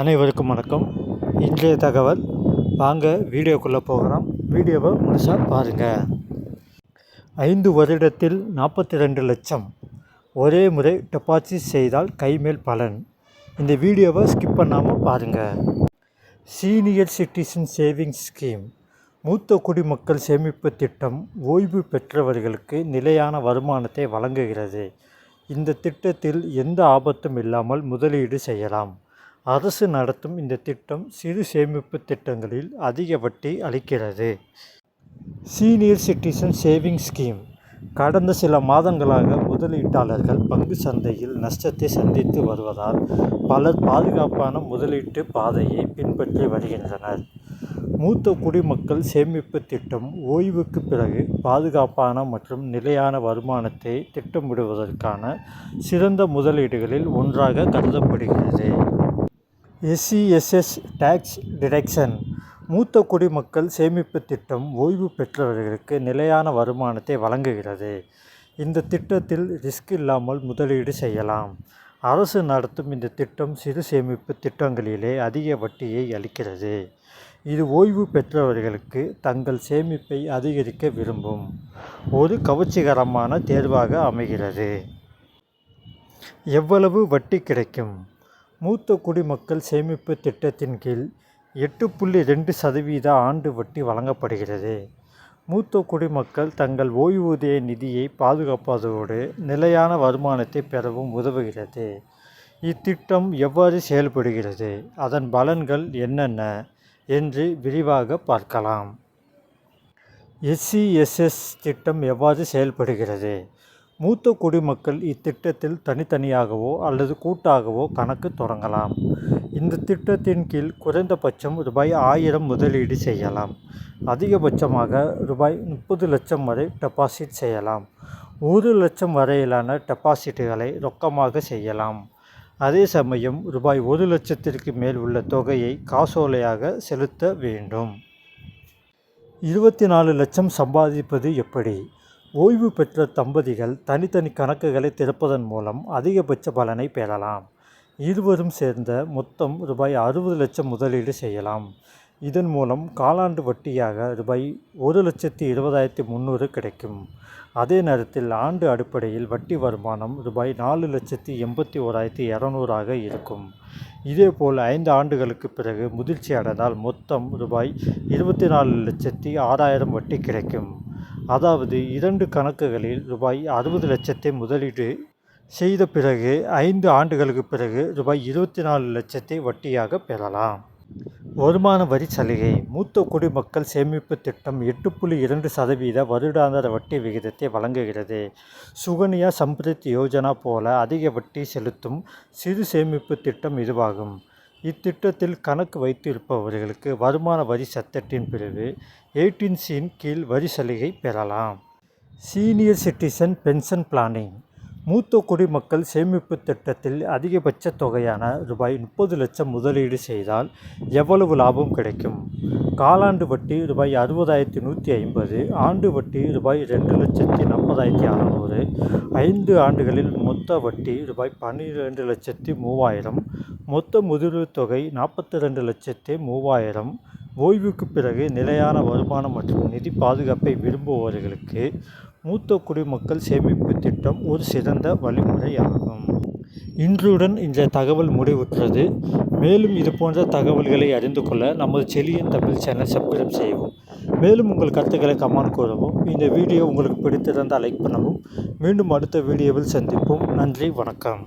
அனைவருக்கும் வணக்கம். இன்றைய தகவல் வாங்க வீடியோக்குள்ளே போகிறோம் வீடியோவை முழுசாக பாருங்கள் ஐந்து வருடத்தில் நாற்பத்தி ரெண்டு லட்சம் ஒரே முறை டெபாசிட் செய்தால் கைமேல் பலன். இந்த வீடியோவை ஸ்கிப் பண்ணாமல் பாருங்கள் சீனியர் சிட்டிசன் சேவிங்ஸ் ஸ்கீம் மூத்த குடிமக்கள் சேமிப்பு திட்டம் ஓய்வு பெற்றவர்களுக்கு நிலையான வருமானத்தை வழங்குகிறது. இந்த திட்டத்தில் எந்த ஆபத்தும் இல்லாமல் முதலீடு செய்யலாம். அரசு நடத்தும் இந்த திட்டம் சிறு சேமிப்பு திட்டங்களில் அதிக வட்டி அளிக்கிறது. சீனியர் சிட்டிசன் சேவிங் ஸ்கீம் கடந்த சில மாதங்களாக முதலீட்டாளர்கள் பங்கு சந்தையில் நஷ்டத்தை சந்தித்து வருவதால் பலர் பாதுகாப்பான முதலீட்டு பாதையை பின்பற்றி வருகின்றனர். மூத்த குடிமக்கள் சேமிப்பு திட்டம் ஓய்வுக்கு பிறகு பாதுகாப்பான மற்றும் நிலையான வருமானத்தை திட்டமிடுவதற்கான சிறந்த முதலீடுகளில் ஒன்றாக கருதப்படுகிறது. எஸ்சிஎஸ்எஸ் டேக்ஸ் டிடக்ஷன் மூத்த குடிமக்கள் சேமிப்பு திட்டம் ஓய்வு பெற்றவர்களுக்கு நிலையான வருமானத்தை வழங்குகிறது. இந்த திட்டத்தில் ரிஸ்க் இல்லாமல் முதலீடு செய்யலாம். அரசு நடத்தும் இந்த திட்டம் சிறு சேமிப்பு திட்டங்களிலே அதிக வட்டியை அளிக்கிறது. இது ஓய்வு பெற்றவர்களுக்கு தங்கள் சேமிப்பை அதிகரிக்க விரும்பும். ஒரு கவர்ச்சிகரமான தேர்வாக அமைகிறது. எவ்வளவு வட்டி கிடைக்கும்? மூத்த குடிமக்கள் சேமிப்பு திட்டத்தின் கீழ் எட்டு புள்ளி ரெண்டு சதவீத ஆண்டு வட்டி வழங்கப்படுகிறது. மூத்த குடிமக்கள் தங்கள் ஓய்வூதிய நிதியை பாதுகாப்பதோடு நிலையான வருமானத்தை பெறவும் உதவுகிறது. இத்திட்டம் எவ்வாறு செயல்படுகிறது? அதன் பலன்கள் என்னென்ன? என்று விரிவாக பார்க்கலாம். எஸ்சிஎஸ்எஸ் திட்டம் எவ்வாறு செயல்படுகிறது? மூத்த குடிமக்கள் இத்திட்டத்தில் தனித்தனியாகவோ அல்லது கூட்டாகவோ கணக்கு தொடங்கலாம். இந்த திட்டத்தின் கீழ் குறைந்தபட்சம் ரூபாய் ஆயிரம் முதலீடு செய்யலாம். அதிகபட்சமாக ரூபாய் முப்பது லட்சம் வரை டெபாசிட் செய்யலாம். ஒரு லட்சம் வரையிலான டெபாசிட்டுகளை ரொக்கமாக செய்யலாம். அதே சமயம் ரூபாய் ஒரு லட்சத்திற்கு மேல் உள்ள தொகையை காசோலையாக செலுத்த வேண்டும். இருபத்தி நாலு லட்சம் சம்பாதிப்பது எப்படி? ஓய்வு பெற்ற தம்பதிகள் தனித்தனி கணக்குகளை திறப்பதன் மூலம் அதிகபட்ச பலனை பெறலாம். இருவரும் சேர்ந்த மொத்தம் ரூபாய் அறுபது லட்சம் முதலீடு செய்யலாம். இதன் மூலம் காலாண்டு வட்டியாக ரூபாய் ஒரு லட்சத்தி இருபதாயிரத்தி முந்நூறு கிடைக்கும். அதே நேரத்தில் ஆண்டு அடிப்படையில் வட்டி வருமானம் ரூபாய் நாலு லட்சத்தி எண்பத்தி ஓராயிரத்தி இரநூறாக இருக்கும். இதேபோல் ஐந்து ஆண்டுகளுக்கு பிறகு முதிர்ச்சி அடைந்தால் மொத்தம் ரூபாய் இருபத்தி நாலு லட்சத்தி ஆறாயிரம் வட்டி கிடைக்கும். அதாவது இரண்டு கணக்குகளில் ரூபாய் அறுபது லட்சத்தை முதலீடு செய்த பிறகு ஐந்து ஆண்டுகளுக்கு பிறகு ரூபாய் இருபத்தி நாலு லட்சத்தை வட்டியாக பெறலாம். வருமான வரி சலுகை மூத்த குடிமக்கள் சேமிப்பு திட்டம் எட்டு புள்ளி இரண்டு சதவீத வருடாந்தர வட்டி விகிதத்தை வழங்குகிறது. சுகன்யா சம்பிரித் யோஜனா போல அதிக வட்டி செலுத்தும் சிறு சேமிப்பு திட்டம் இதுவாகும். இத்திட்டத்தில் கணக்கு வைத்திருப்பவர்களுக்கு வருமான வரி சட்டத்தின் பிரிவு எயிட்டீன் சியின் கீழ் வரி சலுகை பெறலாம். Senior citizen pension planning. மூத்த குடிமக்கள் சேமிப்பு திட்டத்தில் அதிகபட்ச தொகையான ரூபாய் முப்பது லட்சம் முதலீடு செய்தால் எவ்வளவு லாபம் கிடைக்கும்? காலாண்டு வட்டி ரூபாய் அறுபதாயிரத்தி நூற்றி ஐம்பது ஆண்டு வட்டி ரூபாய் ரெண்டு லட்சத்தி நாற்பதாயிரத்தி அறநூறு ஐந்து ஆண்டுகளில் மொத்த வட்டி ரூபாய் பன்னிரெண்டு லட்சத்தி மூவாயிரம் மொத்த முதலீடு தொகை நாற்பத்தி ரெண்டு லட்சத்தி மூவாயிரம். ஓய்வுக்கு பிறகு நிலையான வருமானம் மற்றும் நிதி பாதுகாப்பை விரும்புபவர்களுக்கு மூத்த குடிமக்கள் சேமிப்பு திட்டம் ஒரு சிறந்த வழிமுறையாகும். இன்றுடன் இந்த தகவல் முடிவுற்றது. மேலும் இது போன்ற தகவல்களை அறிந்து கொள்ள நமது செலியன் தமிழ் சேனல் சப்ஸ்கிரைப் செய்யவும். மேலும் உங்கள் கருத்துக்களை கமெண்ட் கூறவும். இந்த வீடியோ உங்களுக்கு பிடித்திருந்தால் லைக் பண்ணவும். மீண்டும் அடுத்த வீடியோவில் சந்திப்போம். நன்றி வணக்கம்.